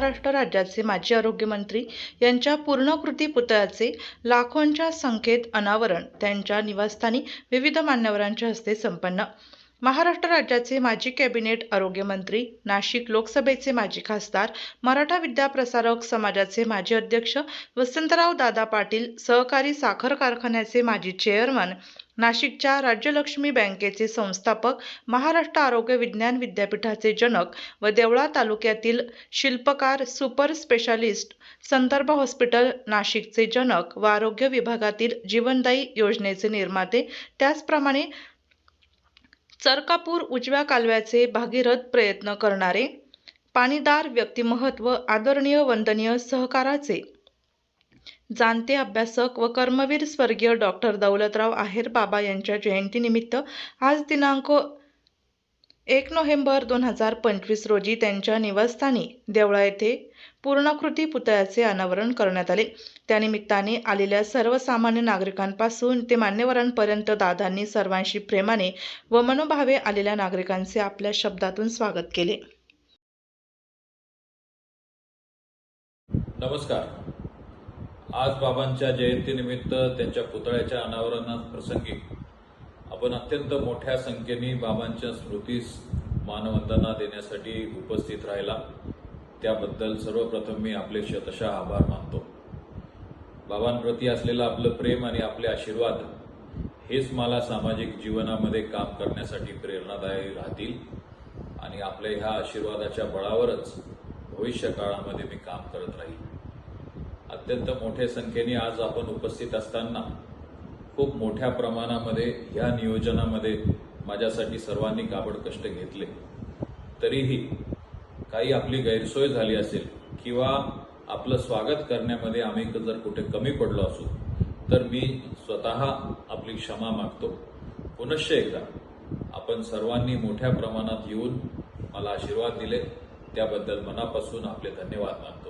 महाराष्ट्र राज्याचे माजी आरोग्यमंत्री यांच्या पूर्णकृती पुतळ्याचे लाखोंच्या संख्येत अनावरण. त्यांच्या निवासस्थानी विविध मान्यवरांच्या हस्ते संपन्न. महाराष्ट्र राज्याचे माजी कॅबिनेट आरोग्यमंत्री नाशिक लोकसभेचे माजी खासदार मराठा विद्याप्रसारक समाजाचे माजी अध्यक्ष वसंतराव दादा पाटील सहकारी साखर कारखान्याचे माजी चेअरमन नाशिकच्या राज्यलक्ष्मी बँकेचे संस्थापक महाराष्ट्र आरोग्य विज्ञान विद्यापीठाचे जनक व देवळा तालुक्यातील शिल्पकार सुपर स्पेशालिस्ट संदर्भ हॉस्पिटल नाशिकचे जनक व आरोग्य विभागातील जीवनदायी योजनेचे निर्माते त्याचप्रमाणे चरकापूर उजव्या कालव्याचे भागीरथ प्रयत्न करणारे पाणीदार व्यक्तिमहत्व आदरणीय वंदनीय सहकाराचे जाणते अभ्यासक व कर्मवीर स्वर्गीय डॉक्टर दौलतराव आहेर बाबा यांच्या जयंतीनिमित्त आज दिनांक एक नोव्हेंबर दोन हजार पंचवीस रोजी त्यांच्या निवासस्थानी देवळा येथे पूर्णाकृती पुतळ्याचे अनावरण करण्यात आले. त्यानिमित्ताने आलेल्या सर्वसामान्य नागरिकांपासून ते मान्यवरांपर्यंत दादांनी सर्वांशी प्रेमाने व मनोभावे आलेल्या नागरिकांचे आपल्या शब्दातून स्वागत केले. नमस्कार. आज बाबांच्या जयंतीनिमित्त त्यांच्या पुतळ्याच्या अनावरणात प्रसंगी आपण अत्यंत मोठ्या संख्येने बाबांच्या स्मृतीस मानवंदना देण्यासाठी उपस्थित राहिला. त्याबद्दल सर्वप्रथम मी आपले शतशः आभार मानतो. बाबांप्रती असलेलं आपलं प्रेम आणि आपले आशीर्वाद हेच मला सामाजिक जीवनामध्ये काम करण्यासाठी प्रेरणादायी राहतील आणि आपल्या ह्या आशीर्वादाच्या बळावरच भविष्य काळामध्ये मी काम करत अत्यंत मोठ्या संख्येने आज आपण उपस्थित असताना खूप मोठ्या प्रमाणामध्ये ह्या नियोजनामध्ये माझ्यासाठी सर्वांनी काबड कष्ट घेतले. तरीही काही आपली गैरसोय झाली असेल किंवा आपलं स्वागत करण्यामध्ये आम्ही जर कुठे कमी पडलो असू तर मी स्वतः आपली क्षमा मागतो. पुनश्च एकदा आपण सर्वांनी मोठ्या प्रमाणात येऊन मला आशीर्वाद दिले. त्याबद्दल मनापासून आपले धन्यवाद मानतो.